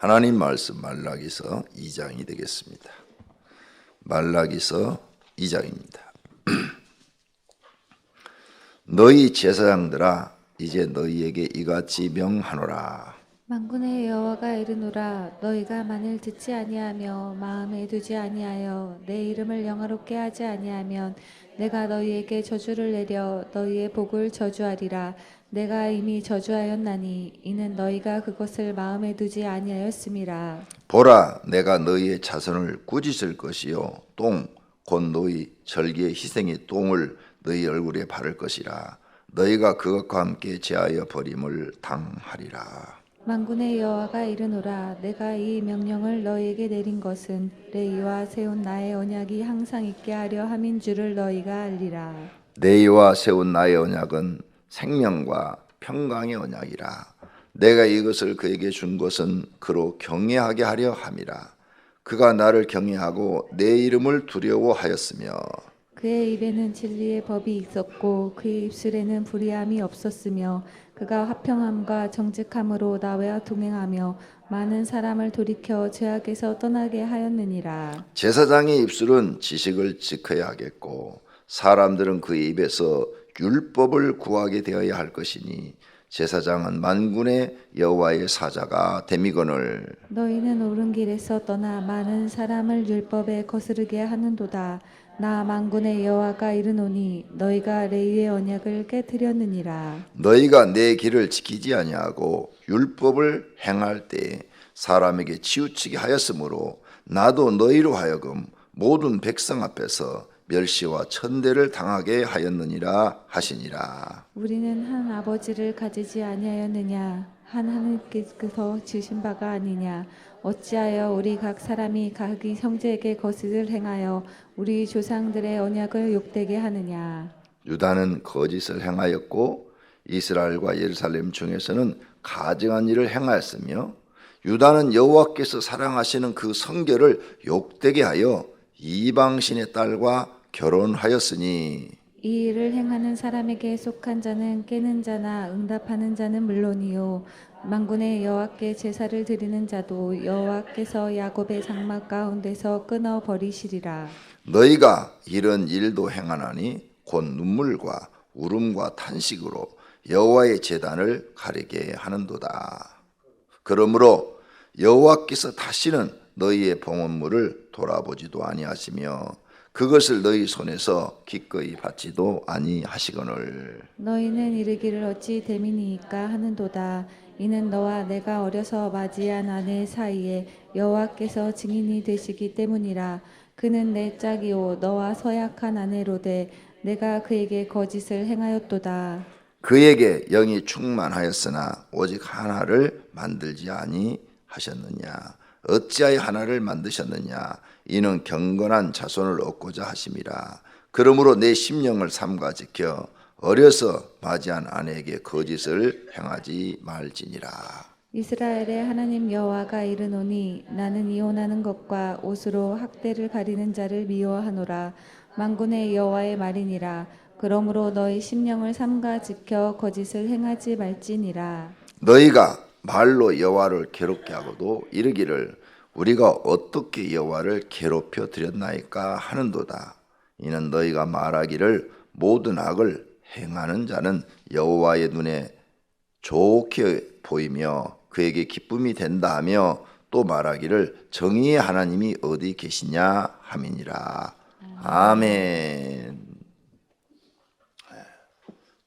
하나님 말씀 말라기서 2장이 되겠습니다. 말라기서 2장입니다. 너희 제사장들아 이제 너희에게 이같이 명하노라. 만군의 여호와가 이르노라 너희가 만일 듣지 아니하며 마음에 두지 아니하여 내 이름을 영화롭게 하지 아니하면 내가 너희에게 저주를 내려 너희의 복을 저주하리라 내가 이미 저주하였나니 이는 너희가 그것을 마음에 두지 아니하였음이라. 보라 내가 너희의 자손을 꾸짖을 것이요. 똥곧 너희 절기의 희생의 똥을 너희 얼굴에 바를 것이라. 너희가 그것과 함께 제하여 버림을 당하리라. 만군의 여호와가 이르노라 내가 이 명령을 너희에게 내린 것은 레이와 세운 나의 언약이 항상 있게 하려 함인 줄을 너희가 알리라. 내 이와 세운 나의 언약은 생명과 평강의 언약이라. 내가 이것을 그에게 준 것은 그로 경외하게 하려 함이라. 그가 나를 경외하고 내 이름을 두려워하였으며. 그의 입에는 진리의 법이 있었고 그의 입술에는 불의함이 없었으며 그가 화평함과 정직함으로 나와 동행하며 많은 사람을 돌이켜 죄악에서 떠나게 하였느니라. 제사장의 입술은 지식을 지켜야 하겠고 사람들은 그의 입에서 율법을 구하게 되어야 할 것이니 제사장은 만군의 여호와의 사자가 데미건을 너희는 옳은 길에서 떠나 많은 사람을 율법에 거스르게 하는도다. 나 만군의 여호와가 이르노니 너희가 레위의 언약을 깨뜨렸느니라. 너희가 내 길을 지키지 아니하고 율법을 행할 때 사람에게 치우치게 하였으므로 나도 너희로 하여금 모든 백성 앞에서 멸시와 천대를 당하게 하였느니라 하시니라. 우리는 한 아버지를 가지지 아니하였느냐? 한 하나님께서 주신 바가 아니냐? 어찌하여 우리 각 사람이 각기 형제에게 거짓을 행하여 우리 조상들의 언약을 욕되게 하느냐? 유다는 거짓을 행하였고 이스라엘과 예루살렘 중에서는 가증한 일을 행하였으며 유다는 여호와께서 사랑하시는 그 성결을 욕되게 하여 이방신의 딸과 결혼하였으니 이 일을 행하는 사람에게 속한 자는 깨는 자나 응답하는 자는 물론이요 만군의 여호와께 제사를 드리는 자도 여호와께서 야곱의 장막 가운데서 끊어 버리시리라 너희가 이런 일도 행하나니 곧 눈물과 울음과 탄식으로 여호와의 제단을 가리게 하는도다. 그러므로 여호와께서 다시는 너희의 봉헌물을 돌아보지도 아니하시며 그것을 너희 손에서 기꺼이 받지도 아니하시거늘 너희는 이르기를 어찌 대민이니까 하는도다. 이는 너와 내가 어려서 맞이한 아내 사이에 여호와께서 증인이 되시기 때문이라. 그는 내 짝이요 너와 서약한 아내로되 내가 그에게 거짓을 행하였도다. 그에게 영이 충만하였으나 오직 하나를 만들지 아니하셨느냐 어찌하여 하나를 만드셨느냐? 이는 경건한 자손을 얻고자 하심이라. 그러므로 내 심령을 삼가 지켜 어려서 맞이한 아내에게 거짓을 행하지 말지니라. 이스라엘의 하나님 여호와가 이르노니 나는 이혼하는 것과 옷으로 학대를 가리는 자를 미워하노라. 만군의 여호와의 말이니라. 그러므로 너희 심령을 삼가 지켜 거짓을 행하지 말지니라. 너희가 말로 여호와를 괴롭게 하고도 이르기를 우리가 어떻게 여호와를 괴롭혀 드렸나이까 하는도다. 이는 너희가 말하기를 모든 악을 행하는 자는 여호와의 눈에 좋게 보이며 그에게 기쁨이 된다 하며 또 말하기를 정의의 하나님이 어디 계시냐 함이니라. 아멘.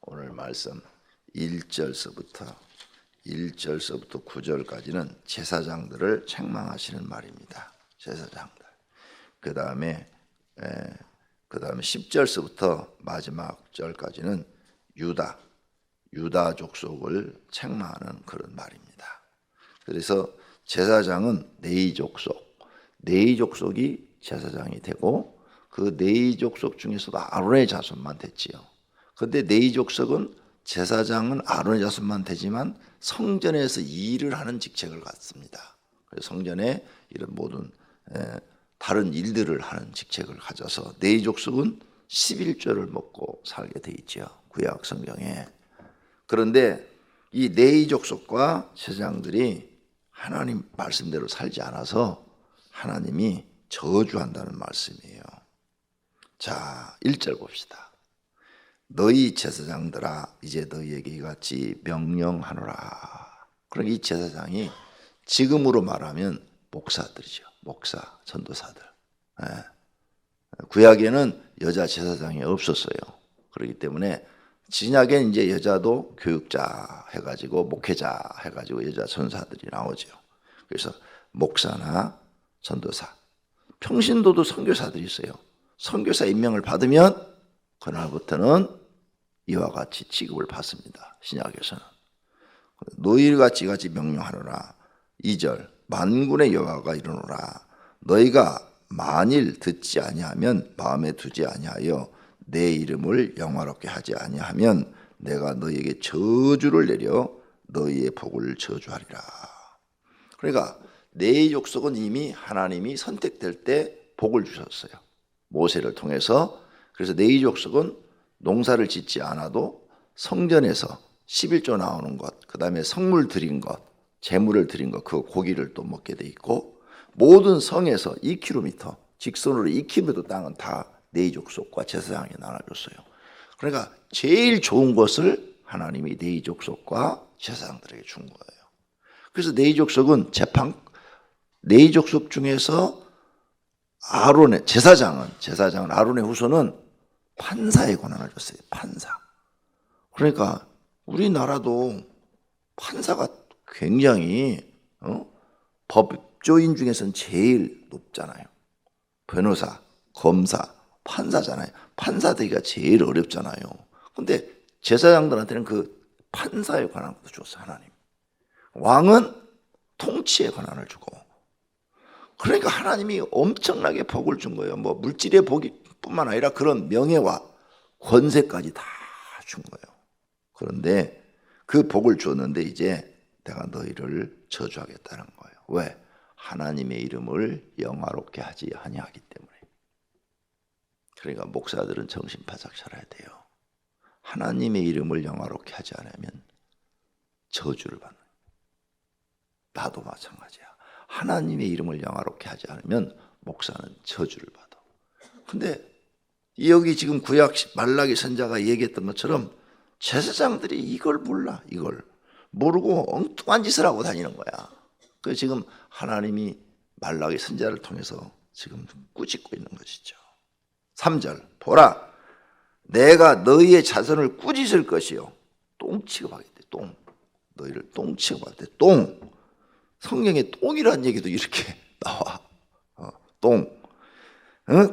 오늘 말씀 1절서부터 1절서부터 9절까지는 제사장들을 책망하시는 말입니다. 제사장들. 그 다음에 그 다음에 10절서부터 마지막 절까지는 유다, 유다 족속을 책망하는 그런 말입니다. 그래서 제사장은 네이 족속, 네이 족속이 제사장이 되고 그 네이 족속 중에서도 아론의 자손만 됐지요. 그런데 네이 족속은 제사장은 아론의 자손만 되지만 성전에서 일을 하는 직책을 갖습니다. 그래서 성전에 이런 모든 에, 다른 일들을 하는 직책을 가져서 네이 족속은 11조를 먹고 살게 돼 있죠. 구약 성경에. 그런데 이 네이 족속과 제사장들이 하나님 말씀대로 살지 않아서 하나님이 저주한다는 말씀이에요. 자, 1절 봅시다. 너희 제사장들아 이제 너희에게 이같이 명령하노라. 그러니까 이 제사장이 지금으로 말하면 목사들이죠. 목사, 전도사들. 예. 구약에는 여자 제사장이 없었어요. 그렇기 때문에 진약엔 이제 여자도 교육자 해가지고 목회자 해가지고 여자 전사들이 나오죠. 그래서 목사나 전도사, 평신도도 선교사들이 있어요. 선교사 임명을 받으면 그날부터는 이와 같이 취급을 받습니다. 신약에서는 너희같이 같이 명령하노라. 2절 만군의 여호와가 이르노라. 너희가 만일 듣지 아니하면 마음에 두지 아니하여 내 이름을 영화롭게 하지 아니하면 내가 너희에게 저주를 내려 너희의 복을 저주하리라. 그러니까 내 족속은 이미 하나님이 선택될 때 복을 주셨어요. 모세를 통해서 그래서 내 족속은 농사를 짓지 않아도 성전에서 11조 나오는 것, 그 다음에 성물 드린 것, 재물을 드린 것, 그 고기를 또 먹게 돼 있고 모든 성에서 2km 직선으로 2km 땅은 다 네이족속과 제사장에 나눠줬어요. 그러니까 제일 좋은 것을 하나님이 네이족속과 제사장들에게 준 거예요. 그래서 네이족속은 재판 네이족속 중에서 아론의 제사장은 제사장은 아론의 후손은 판사의 권한을 줬어요. 판사. 그러니까 우리나라도 판사가 굉장히 어? 법조인 중에서는 제일 높잖아요. 변호사, 검사, 판사잖아요. 판사 되기가 제일 어렵잖아요. 근데 제사장들한테는 그 판사의 권한을 줬어 하나님. 왕은 통치의 권한을 주고. 그러니까 하나님이 엄청나게 복을 준 거예요. 뭐 물질의 복이 뿐만 아니라 그런 명예와 권세까지 다 준 거예요. 그런데 그 복을 줬는데 이제 내가 너희를 저주하겠다는 거예요. 왜? 하나님의 이름을 영화롭게 하지 아니하기 때문에. 그러니까 목사들은 정신 바짝 차려야 돼요. 하나님의 이름을 영화롭게 하지 않으면 저주를 받는. 나도 마찬가지야. 하나님의 이름을 영화롭게 하지 않으면 목사는 저주를 받아. 근데 여기 지금 구약 말라기 선자가 얘기했던 것처럼 제사장들이 이걸 몰라. 이걸 모르고 엉뚱한 짓을 하고 다니는 거야. 그 지금 하나님이 말라기 선자를 통해서 지금 꾸짖고 있는 것이죠. 3절 보라 내가 너희의 자손을 꾸짖을 것이요 똥 취급하겠대 똥 너희를 똥 취급하겠대 똥 성경에 똥이라는 얘기도 이렇게 나와 어, 똥 어?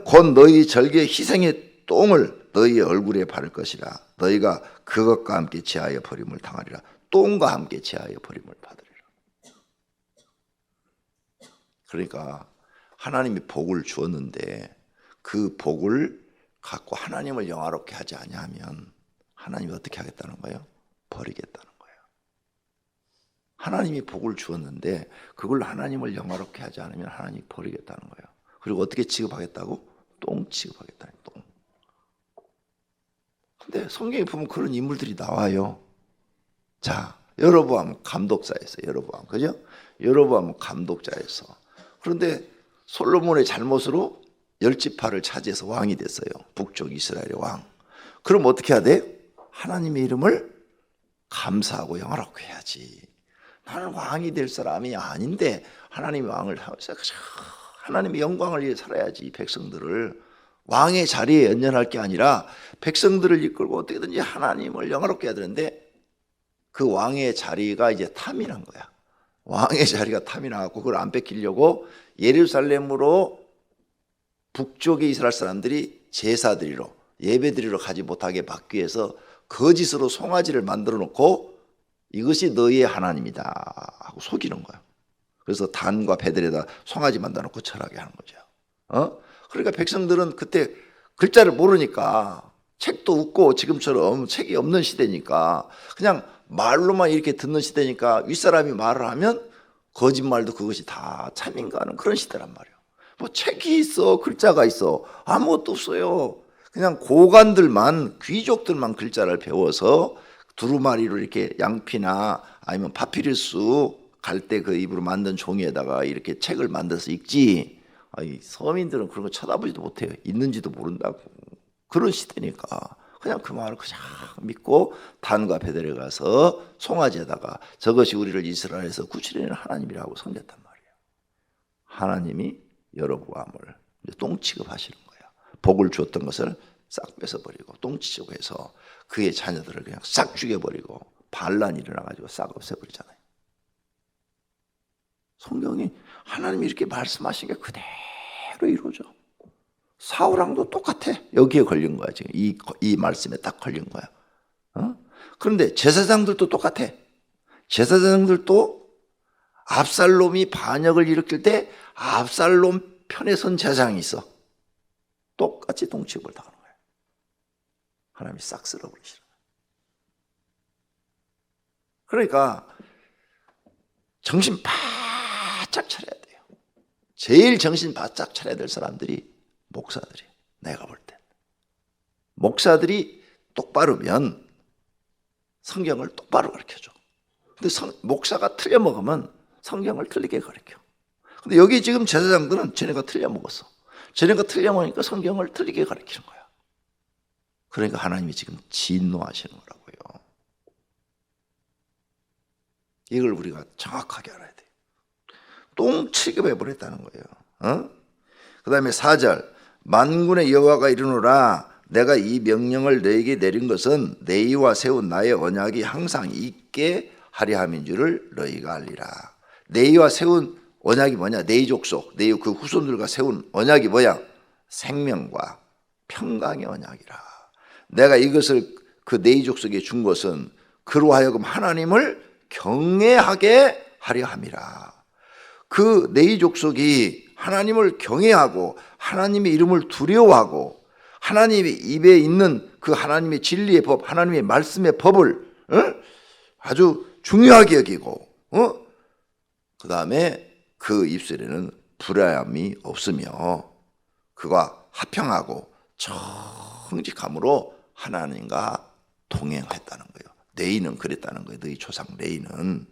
곧 너희 절개 희생의 똥을 너희의 얼굴에 바를 것이라 너희가 그것과 함께 제하여 버림을 당하리라 똥과 함께 제하여 버림을 받으리라 그러니까 하나님이 복을 주었는데 그 복을 갖고 하나님을 영화롭게 하지 아니하면 하나님이 어떻게 하겠다는 거예요? 버리겠다는 거예요. 하나님이 복을 주었는데 그걸 하나님을 영화롭게 하지 않으면 하나님이 버리겠다는 거예요. 그리고 어떻게 취급하겠다고? 똥 취급하겠다는 똥. 근데 성경에 보면 그런 인물들이 나와요. 자, 여로보암 감독자였어요. 여로보암. 그죠? 여로보암 감독자였어. 그런데 솔로몬의 잘못으로 열지파를 차지해서 왕이 됐어요. 북쪽 이스라엘의 왕. 그럼 어떻게 해야 돼? 하나님의 이름을 감사하고 영화롭게 해야지. 나는 왕이 될 사람이 아닌데 하나님이 왕을 하면서 하나님의 영광을 위해 살아야지 이 백성들을 왕의 자리에 연연할 게 아니라 백성들을 이끌고 어떻게든지 하나님을 영화롭게 해야 되는데 그 왕의 자리가 이제 탐이 난 거야. 왕의 자리가 탐이 나갖고 그걸 안 뺏기려고 예루살렘으로 북쪽의 이스라엘 사람들이 제사드리러 예배드리러 가지 못하게 막기 위해서 거짓으로 송아지를 만들어 놓고 이것이 너희의 하나님이다 하고 속이는 거야. 그래서 단과 배들에다 송아지 만들어 놓고 절하게 하는 거죠. 어? 그러니까 백성들은 그때 글자를 모르니까 책도 없고 지금처럼 책이 없는 시대니까 그냥 말로만 이렇게 듣는 시대니까 윗사람이 말을 하면 거짓말도 그것이 다 참인가 하는 그런 시대란 말이에요. 뭐 책이 있어, 글자가 있어. 아무것도 없어요. 그냥 고관들만, 귀족들만 글자를 배워서 두루마리로 이렇게 양피나 아니면 파피루스 갈대 그 입으로 만든 종이에다가 이렇게 책을 만들어서 읽지. 아이 서민들은 그런 거 쳐다보지도 못해요. 있는지도 모른다고. 그런 시대니까 그냥 그 말을 그냥 믿고 단과 베델에 가서 송아지에다가 저것이 우리를 이스라엘에서 구출해낸 하나님이라고 섬겼단 말이에요. 하나님이 여로보암을 이제 똥 취급하시는 거예요. 복을 주었던 것을 싹 뺏어버리고 똥 취급해서 그의 자녀들을 그냥 싹 죽여버리고 반란이 일어나가지고 싹 없애버리잖아요. 성경이 하나님이 이렇게 말씀하신 게 그대로 이루어져. 사우랑도 똑같아. 여기에 걸린 거야 지금 이, 이 말씀에 딱 걸린 거야. 어? 그런데 제사장들도 똑같아. 제사장들도 압살롬이 반역을 일으킬 때 압살롬 편에 선 제사장이 있어. 똑같이 동치업을 당하는 거야. 하나님이 싹 쓸어버리시는 거야. 그러니까 정신 바짝 차려야 돼요. 제일 정신 바짝 차려야 될 사람들이 목사들이 내가 볼 때. 목사들이 똑바르면 성경을 똑바로 가르쳐줘. 근데 성- 목사가 틀려 먹으면 성경을 틀리게 가르쳐. 근데 여기 지금 제사장들은 쟤네가 틀려 먹었어. 쟤네가 틀려 먹으니까 성경을 틀리게 가르치는 거야. 그러니까 하나님이 지금 진노하시는 거라고요. 이걸 우리가 정확하게 알아야 돼요. 똥 취급해 버렸다는 거예요. 어? 그 다음에 4절 만군의 여호와가 이르노라 내가 이 명령을 너에게 내린 것은 내이와 세운 나의 언약이 항상 있게 하려 함인 줄을 너희가 알리라. 내이와 세운 언약이 뭐냐? 네이 족속, 네이 그 후손들과 세운 언약이 뭐야? 생명과 평강의 언약이라. 내가 이것을 그 네이 족속에 준 것은 그로 하여금 하나님을 경외하게 하려 함이라. 그 네이 족속이 하나님을 경외하고 하나님의 이름을 두려워하고 하나님의 입에 있는 그 하나님의 진리의 법, 하나님의 말씀의 법을 어? 아주 중요하게 여기고 어? 그 다음에 그 입술에는 불화함이 없으며 그가 화평하고 정직함으로 하나님과 동행했다는 거예요. 네이는 그랬다는 거예요. 너희 조상 네이는.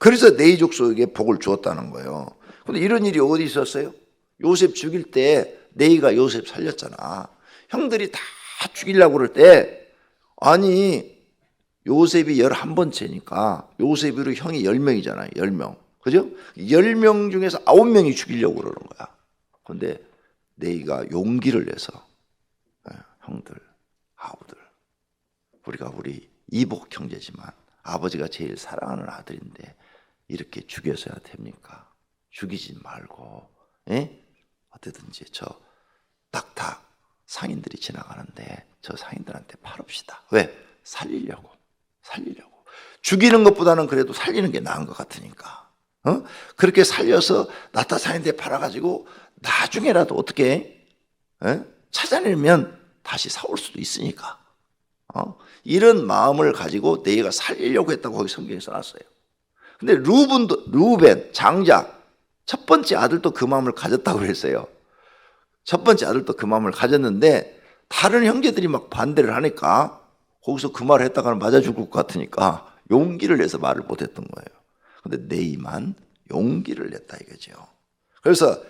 그래서 네이 족 속에게 복을 주었다는 거예요. 근데 이런 일이 어디 있었어요? 요셉 죽일 때 네이가 요셉 살렸잖아. 형들이 다 죽이려고 그럴 때 아니 요셉이 11번째니까 요셉으로 형이 10명이잖아요. 10명. 그죠? 10명 중에서 9명이 죽이려고 그러는 거야. 근데 네이가 용기를 내서 예, 형들, 아우들 우리가 우리 이복 형제지만 아버지가 제일 사랑하는 아들인데 이렇게 죽여서야 됩니까? 죽이지 말고 예? 어떻든지 저 딱딱 상인들이 지나가는데 저 상인들한테 팔읍시다. 왜? 살리려고. 살리려고. 죽이는 것보다는 그래도 살리는 게 나은 것 같으니까. 어? 그렇게 살려서 나타 상인들에 팔아가지고 나중에라도 어떻게 예? 찾아내면 다시 사올 수도 있으니까. 어? 이런 마음을 가지고 내가 살리려고 했다고 거기 성경에 써놨어요. 근데 루벤도 루벤 장자 첫 번째 아들도 그 마음을 가졌다고 그랬어요. 첫 번째 아들도 그 마음을 가졌는데 다른 형제들이 막 반대를 하니까 거기서 그 말을 했다가는 맞아 죽을 것 같으니까 용기를 내서 말을 못 했던 거예요. 근데 네이만 용기를 냈다 이거죠. 그래서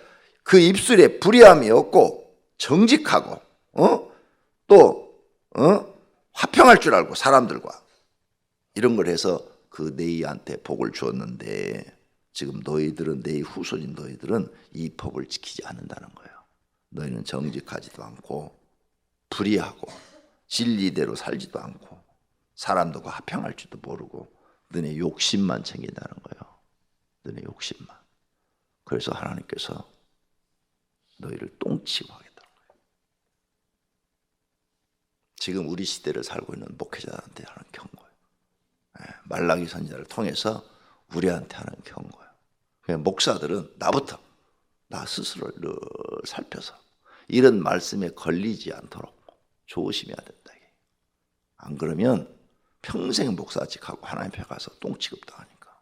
그 입술에 불의함이 없고 정직하고 어? 또 어? 화평할 줄 알고 사람들과 이런 걸 해서 그 네이한테 복을 주었는데 지금 너희들은 네 후손인 너희들은 이 법을 지키지 않는다는 거예요. 너희는 정직하지도 않고 불의하고 진리대로 살지도 않고 사람들과 화평할 줄도 모르고 너네 욕심만 챙긴다는 거예요. 너네 욕심만. 그래서 하나님께서 너희를 똥치고 하겠다는 거예요. 지금 우리 시대를 살고 있는 목회자한테 하는. 예, 말라기 선지자를 통해서 우리한테 하는 경고예요. 목사들은 나부터 나 스스로를 늘 살펴서 이런 말씀에 걸리지 않도록 조심해야 된다. 안 그러면 평생 목사직하고 하나님 앞에 가서 똥 취급당하니까.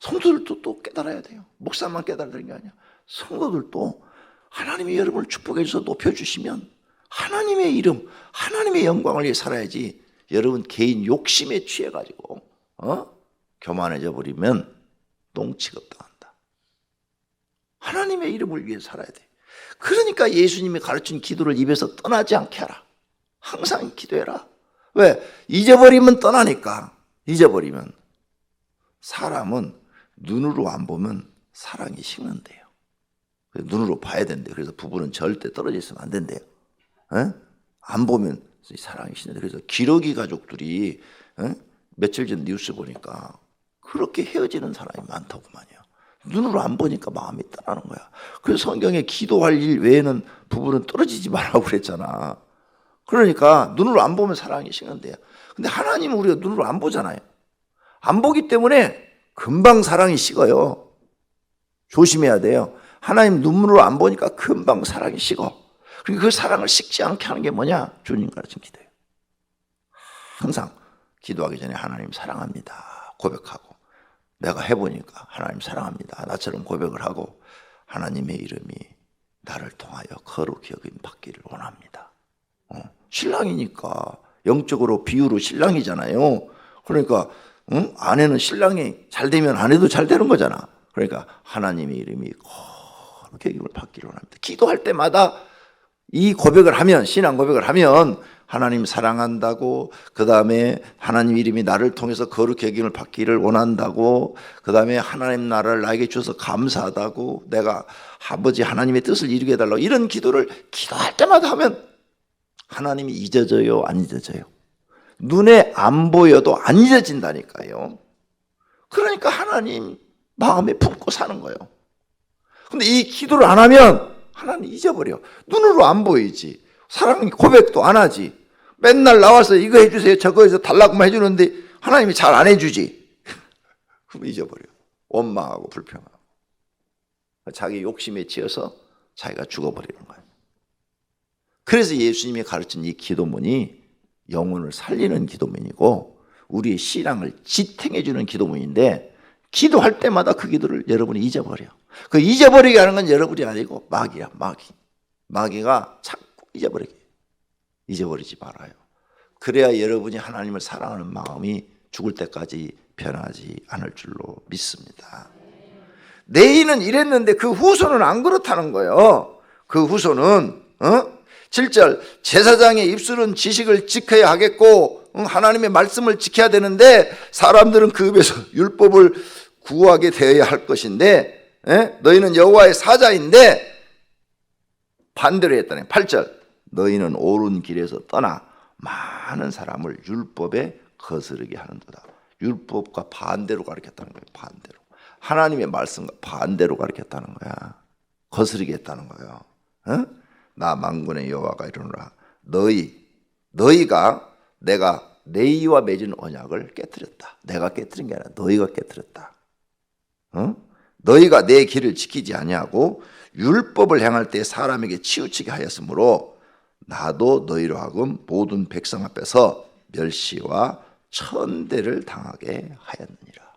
성도들도 또 깨달아야 돼요. 목사만 깨달는 게 아니야. 성도들도 하나님이 여러분을 축복해 주셔서 높여주시면 하나님의 이름, 하나님의 영광을 위해 살아야지 여러분 개인 욕심에 취해가지고 어? 교만해져 버리면 똥 취급당한다. 하나님의 이름을 위해 살아야 돼. 그러니까 예수님이 가르친 기도를 입에서 떠나지 않게 하라. 항상 기도해라. 왜? 잊어버리면 떠나니까. 잊어버리면. 사람은 눈으로 안 보면 사랑이 식는데요. 눈으로 봐야 된대. 그래서 부부는 절대 떨어져 있으면 안 된대요. 에? 안 보면 사랑이 식는데. 그래서 기러기 가족들이 에? 며칠 전 뉴스 보니까 그렇게 헤어지는 사람이 많다고만요. 눈으로 안 보니까 마음이 떠나는 거야. 그래서 성경에 기도할 일 외에는 부부는 떨어지지 말라고 그랬잖아. 그러니까 눈으로 안 보면 사랑이 식는데요. 근데 하나님은 우리가 눈으로 안 보잖아요. 안 보기 때문에 금방 사랑이 식어요. 조심해야 돼요. 하나님 눈물로 안 보니까 금방 사랑이 식어. 그러니까 그 사랑을 식지 않게 하는 게 뭐냐? 주님 가르친 기도예요. 항상 기도하기 전에 하나님 사랑합니다. 고백하고 내가 해보니까 하나님 사랑합니다. 나처럼 고백을 하고 하나님의 이름이 나를 통하여 거룩히 여김 받기를 원합니다. 어, 신랑이니까 영적으로 비유로 신랑이잖아요. 그러니까 응? 아내는 신랑이 잘 되면 아내도 잘 되는 거잖아. 그러니까 하나님의 이름이 거룩히 여김을 받기를 원합니다. 기도할 때마다 이 고백을 하면 신앙 고백을 하면 하나님 사랑한다고 그 다음에 하나님 이름이 나를 통해서 거룩히 여김을 받기를 원한다고 그 다음에 하나님 나라를 나에게 주셔서 감사하다고 내가 아버지 하나님의 뜻을 이루게 해달라고 이런 기도를 기도할 때마다 하면 하나님이 잊어져요 안 잊어져요? 눈에 안 보여도 안 잊어진다니까요. 그러니까 하나님 마음에 품고 사는 거예요. 근데 이 기도를 안 하면 하나님 잊어버려. 눈으로 안 보이지. 사랑 고백도 안 하지. 맨날 나와서 이거 해주세요 저거 해서 달라고만 해주는데 하나님이 잘 안 해주지. 그럼 잊어버려. 원망하고 불평하고. 자기 욕심에 치여서 자기가 죽어버리는 거예요 그래서 예수님이 가르친 이 기도문이 영혼을 살리는 기도문이고 우리의 신앙을 지탱해주는 기도문인데 기도할 때마다 그 기도를 여러분이 잊어버려 그 잊어버리게 하는 건 여러분이 아니고 마귀야 마귀 마귀가 자꾸 잊어버리게 잊어버리지 말아요. 그래야 여러분이 하나님을 사랑하는 마음이 죽을 때까지 변하지 않을 줄로 믿습니다. 내인은 이랬는데 그 후손은 안 그렇다는 거예요. 그 후손은 어? 7절 제사장의 입술은 지식을 지켜야 하겠고 응, 하나님의 말씀을 지켜야 되는데 사람들은 그 입에서 율법을 구하게 되어야 할 것인데 에? 너희는 여호와의 사자인데 반대로 했다네. 8절 너희는 옳은 길에서 떠나 많은 사람을 율법에 거스르게 하는도다. 율법과 반대로 가르쳤다는 거예요. 반대로. 하나님의 말씀과 반대로 가르쳤다는 거야. 거스르게 했다는 거예요. 어? 나 만군의 여호와가 이르노라. 너희 너희가 내가 너희와 맺은 언약을 깨뜨렸다. 내가 깨뜨린 게 아니라 너희가 깨뜨렸다. 어? 너희가 내 길을 지키지 아니하고 율법을 행할 때 사람에게 치우치게 하였으므로 나도 너희로 하금 모든 백성 앞에서 멸시와 천대를 당하게 하였느니라.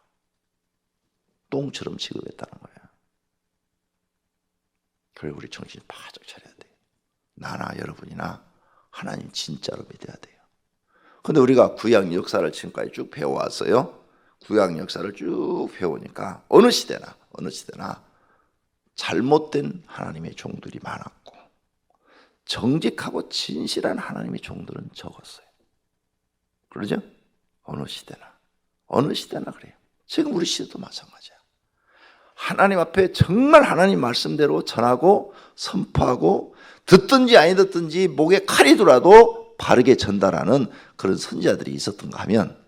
똥처럼 취급했다는 거야. 그리고 우리 정신 바짝 차려야 돼. 나나 여러분이나 하나님 진짜로 믿어야 돼요. 근데 우리가 구약 역사를 지금까지 쭉 배워왔어요. 구약 역사를 쭉 배우니까 어느 시대나 어느 시대나 잘못된 하나님의 종들이 많았고 정직하고 진실한 하나님의 종들은 적었어요. 그러죠? 어느 시대나 어느 시대나 그래요. 지금 우리 시대도 마찬가지야. 하나님 앞에 정말 하나님 말씀대로 전하고 선포하고 듣든지 아니 듣든지 목에 칼이 들어도 바르게 전달하는 그런 선지자들이 있었던가 하면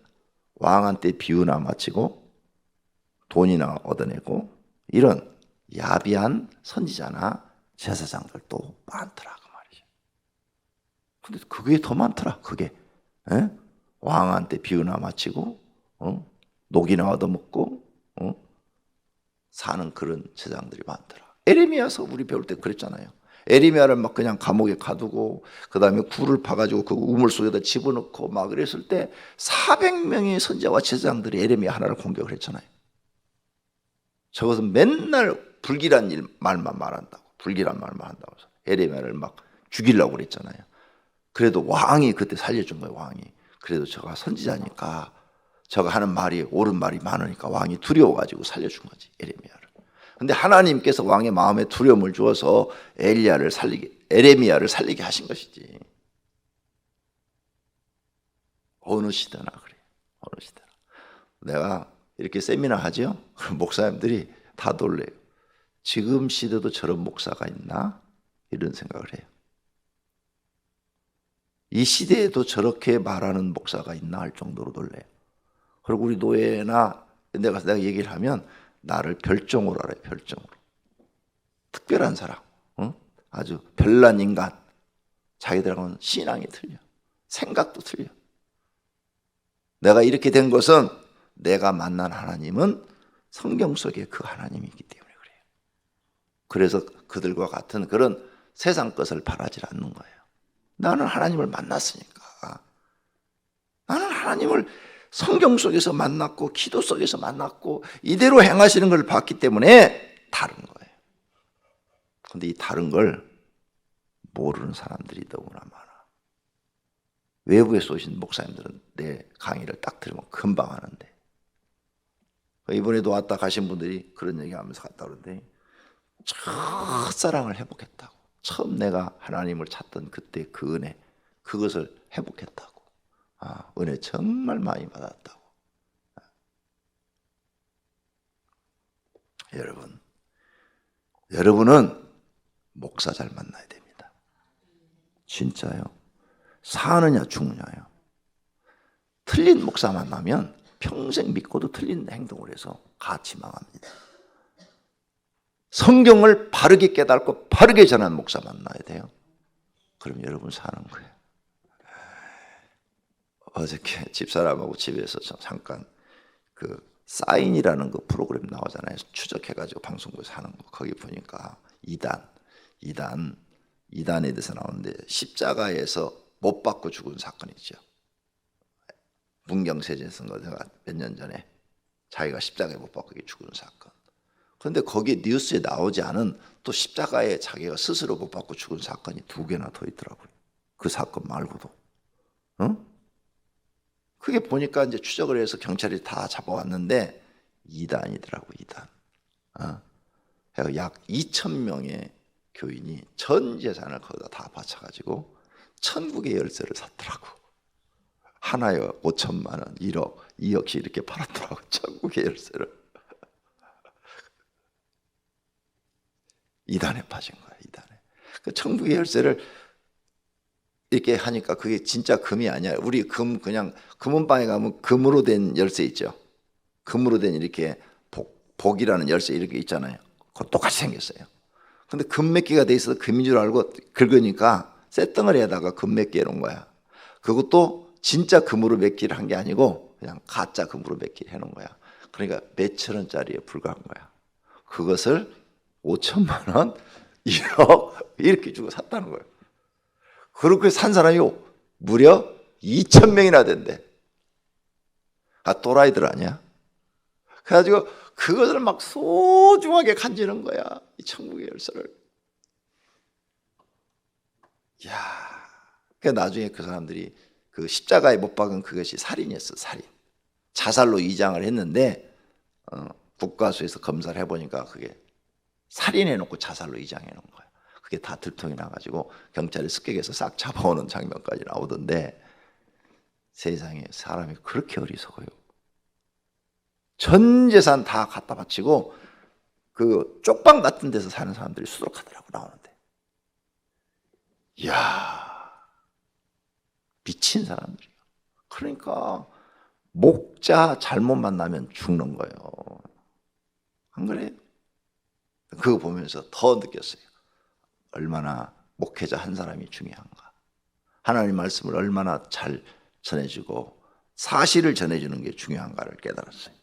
왕한테 비유나 마치고 돈이나 얻어내고 이런 야비한 선지자나 제사장들도 많더라 그 말이죠. 근데 그게 더 많더라 그게 에? 왕한테 비유나 마치고 어? 녹이나 얻어먹고 어? 사는 그런 제사장들이 많더라. 에레미야서 우리 배울 때 그랬잖아요. 에레미야를 막 그냥 감옥에 가두고 그 다음에 굴을 파가지고 그 우물 속에다 집어넣고 막 그랬을 때 400명의 선자와 제사장들이 에레미야 하나를 공격을 했잖아요. 저것은 맨날 불길한 일 말만 말한다고 불길한 말만 한다고 해서 에레미야를 막 죽이려고 그랬잖아요. 그래도 왕이 그때 살려준 거예요 왕이. 그래도 저가 선지자니까 저가 하는 말이 옳은 말이 많으니까 왕이 두려워가지고 살려준 거지 에레미야를. 근데 하나님께서 왕의 마음에 두려움을 주어서 엘리야를 살리게 에레미야를 살리게 하신 것이지. 어느 시대나 그래. 어느 시대나. 내가 이렇게 세미나 하죠? 그럼 목사님들이 다 놀래요. 지금 시대도 저런 목사가 있나? 이런 생각을 해요. 이 시대에도 저렇게 말하는 목사가 있나 할 정도로 놀래요. 그리고 우리 노예나 내가 내가 얘기를 하면 나를 별종으로 알아요. 별종으로. 특별한 사람. 응? 아주 별난 인간. 자기들하고는 신앙이 틀려. 생각도 틀려. 내가 이렇게 된 것은 내가 만난 하나님은 성경 속에 그 하나님이기 때문에 그래요. 그래서 그들과 같은 그런 세상 것을 바라지 않는 거예요. 나는 하나님을 만났으니까. 나는 하나님을 성경 속에서 만났고 기도 속에서 만났고 이대로 행하시는 걸 봤기 때문에 다른 거예요. 근데 이 다른 걸 모르는 사람들이 너무나 많아. 외부에서 오신 목사님들은 내 강의를 딱 들으면 금방 하는데 이번에도 왔다 가신 분들이 그런 얘기 하면서 갔다 그러는데 첫 사랑을 회복했다고 처음 내가 하나님을 찾던 그때 그 은혜 그것을 회복했다고 아 은혜 정말 많이 받았다고 여러분 여러분은 목사 잘 만나야 됩니다 진짜요 사느냐 죽느냐요. 틀린 목사 만나면 평생 믿고도 틀린 행동을 해서 같이 망합니다. 성경을 바르게 깨닫고 바르게 전하는 목사 만나야 돼요. 그럼 여러분 사는 거예요. 어저께 집사람하고 집에서 저 잠깐 그 사인이라는 그 프로그램 나오잖아요. 추적해가지고 방송국에서 하는 거 거기 보니까 이단, 이단, 이단에 대해서 나오는데 십자가에서 못 받고 죽은 사건이 있죠. 문경세제 쓴 거가 몇 년 전에 자기가 십자가에 못 받고 죽은 사건. 그런데 거기 뉴스에 나오지 않은 또 십자가에 자기가 스스로 못 받고 죽은 사건이 두 개나 더 있더라고요. 그 사건 말고도. 응? 그게 보니까 이제 추적을 해서 경찰이 다 잡아왔는데 이단이더라고 이단. 어? 약 2천 명의 교인이 전 재산을 거기다 다 바쳐가지고 천국의 열쇠를 샀더라고. 하나에 5천만 원, 1억, 2억씩 이렇게 팔았더라고. 천국의 열쇠를. 이단에 빠진 거야, 이단에. 그 천국의 열쇠를 이렇게 하니까 그게 진짜 금이 아니야. 우리 금 그냥 금은방에 가면 금으로 된 열쇠 있죠. 금으로 된 이렇게 복, 복이라는 열쇠 이렇게 있잖아요. 그거 똑같이 생겼어요. 근데 금몇 개가 돼 있어서 금인 줄 알고 긁으니까 쇳덩어리에다가 금몇개 놓은 거야. 그것도 진짜 금으로 몇 개를 한 게 아니고 그냥 가짜 금으로 몇 개를 해놓은 거야. 그러니까 몇천 원짜리에 불과한 거야. 그것을 5천만 원, 1억 이렇게 주고 샀다는 거예요. 그렇게 산 사람이 무려 2천 명이나 된대. 아 또라이들 아니야? 그래가지고 그것을 막 소중하게 간지는 거야. 이 천국의 열쇠를. 야, 그 나중에 그 사람들이 그 십자가에 못 박은 그것이 살인이었어, 살인. 자살로 이장을 했는데 어, 국가수에서 검사를 해보니까 그게 살인해놓고 자살로 이장해 놓은 거야. 그게 다 들통이 나가지고 경찰이 습격해서 싹 잡아오는 장면까지 나오던데 세상에 사람이 그렇게 어리석어요. 전 재산 다 갖다 바치고 그 쪽방 같은 데서 사는 사람들이 수록하더라고 나오는데. 이야 미친 사람들이야. 그러니까 목자 잘못 만나면 죽는 거예요. 안 그래요? 그거 보면서 더 느꼈어요. 얼마나 목회자 한 사람이 중요한가. 하나님 말씀을 얼마나 잘 전해주고 사실을 전해주는 게 중요한가를 깨달았어요.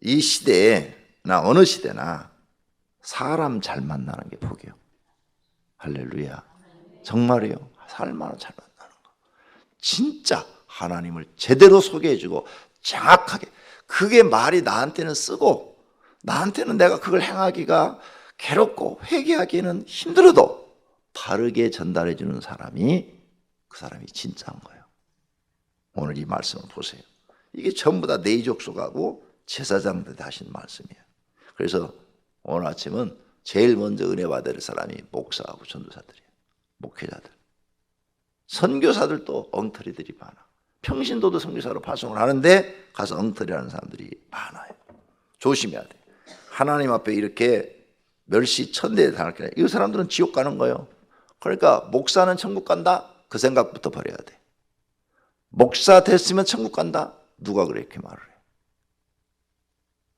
이 시대에나 어느 시대나 사람 잘 만나는 게 복이요. 할렐루야. 정말이요. 얼마나 잘 만나는 거. 진짜 하나님을 제대로 소개해주고 정확하게 그게 말이 나한테는 쓰고 나한테는 내가 그걸 행하기가 괴롭고 회개하기는 힘들어도 바르게 전달해 주는 사람이 그 사람이 진짜인 거예요. 오늘 이 말씀을 보세요. 이게 전부 다 내족속하고 제사장들한테 하신 말씀이에요. 그래서 오늘 아침은 제일 먼저 은혜 받을 사람이 목사하고 전도사들이에요. 목회자들. 선교사들도 엉터리들이 많아. 평신도도 선교사로 파송을 하는데 가서 엉터리하는 사람들이 많아요. 조심해야 돼. 하나님 앞에 이렇게 멸시 천대에 당할 게 아니라 이 사람들은 지옥 가는 거예요. 그러니까 목사는 천국 간다? 그 생각부터 버려야 돼. 목사 됐으면 천국 간다? 누가 그래 이렇게 말을 해?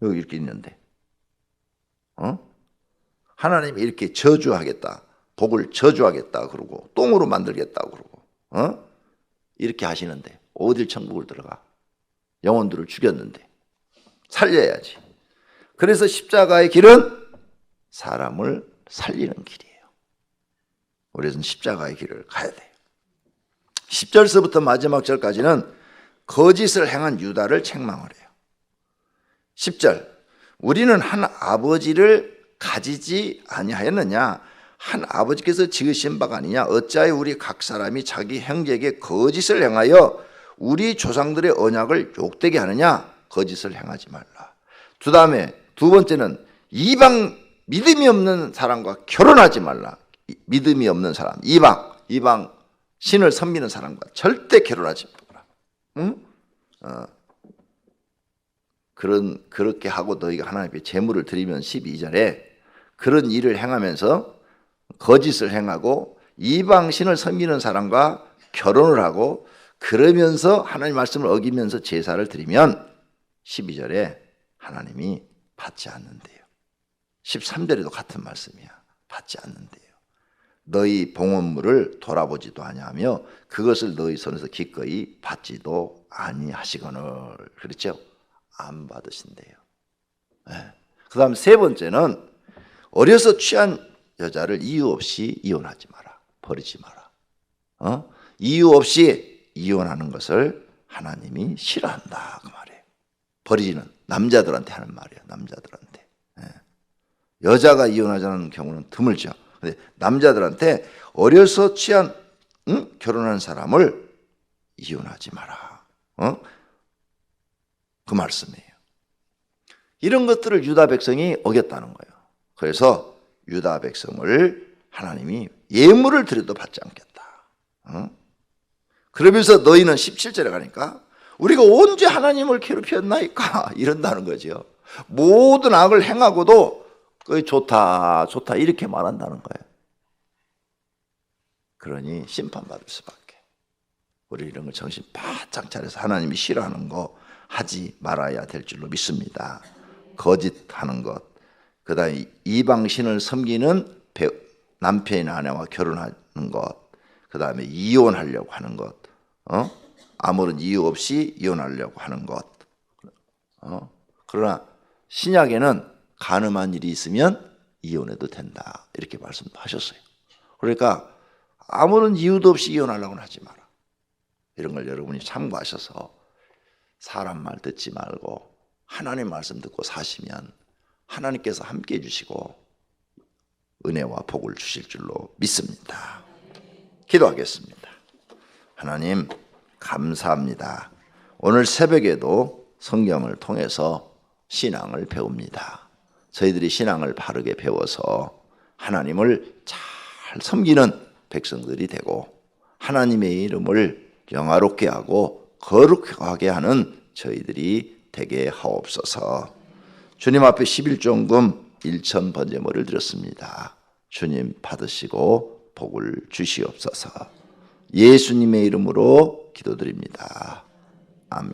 여기 이렇게 있는데. 어? 하나님이 이렇게 저주하겠다. 복을 저주하겠다 그러고 똥으로 만들겠다 그러고 어? 이렇게 하시는데 어딜 천국을 들어가? 영혼들을 죽였는데 살려야지. 그래서 십자가의 길은 사람을 살리는 길이에요. 우리는 십자가의 길을 가야 돼요. 10절서부터 마지막 절까지는 거짓을 행한 유다를 책망을 해요. 10절 우리는 한 아버지를 가지지 아니하였느냐 한 아버지께서 지으신 바가 아니냐 어찌하여 우리 각 사람이 자기 형제에게 거짓을 행하여 우리 조상들의 언약을 욕되게 하느냐 거짓을 행하지 말라 두 다음에 두 번째는 이방 믿음이 없는 사람과 결혼하지 말라 이- 믿음이 없는 사람 이방 이방 신을 섬기는 사람과 절대 결혼하지 말라 응? 어. 그런 그렇게 하고 너희가 하나님께 제물을 드리면 12절에 그런 일을 행하면서 거짓을 행하고 이방 신을 섬기는 사람과 결혼을 하고 그러면서 하나님 말씀을 어기면서 제사를 드리면 12절에 하나님이 받지 않는데요. 13절에도 같은 말씀이야. 받지 않는데요. 너희 봉헌물을 돌아보지도 아니하며 그것을 너희 손에서 기꺼이 받지도 아니하시거늘 그렇죠? 안 받으신대요. 그 다음 세 번째는 어려서 취한 여자를 이유 없이 이혼하지 마라. 버리지 마라. 어? 이유 없이 이혼하는 것을 하나님이 싫어한다. 그 말이에요. 버리지는 남자들한테 하는 말이에요. 남자들한테. 예. 여자가 이혼하자는 경우는 드물죠. 근데 남자들한테 어려서 취한 응? 결혼한 사람을 이혼하지 마라. 어? 그 말씀이에요. 이런 것들을 유다 백성이 어겼다는 거예요. 그래서 유다 백성을 하나님이 예물을 드려도 받지 않겠다. 어? 그러면서 너희는 17절에 가니까 우리가 언제 하나님을 괴롭혔나이까 이런다는 거죠. 모든 악을 행하고도 그 좋다 좋다 이렇게 말한다는 거예요. 그러니 심판받을 수밖에. 우리 이런 거 정신 바짝 차려서 하나님이 싫어하는 거 하지 말아야 될 줄로 믿습니다. 거짓하는 것, 그다음에 이방 신을 섬기는 배- 남편이나 아내와 결혼하는 것, 그다음에 이혼하려고 하는 것, 어? 아무런 이유 없이 이혼하려고 하는 것, 어? 그러나 신약에는 가늠한 일이 있으면 이혼해도 된다 이렇게 말씀하셨어요. 그러니까 아무런 이유도 없이 이혼하려고는 하지 마라. 이런 걸 여러분이 참고하셔서 사람 말 듣지 말고 하나님 말씀 듣고 사시면 하나님께서 함께 해주시고 은혜와 복을 주실 줄로 믿습니다. 기도하겠습니다. 하나님 감사합니다. 오늘 새벽에도 성경을 통해서 신앙을 배웁니다. 저희들이 신앙을 바르게 배워서 하나님을 잘 섬기는 백성들이 되고 하나님의 이름을 영화롭게 하고 거룩하게 하는 저희들이 되게 하옵소서. 주님 앞에 11종금 1천 번제물을 드렸습니다. 주님 받으시고 복을 주시옵소서. 예수님의 이름으로 기도드립니다. 아멘.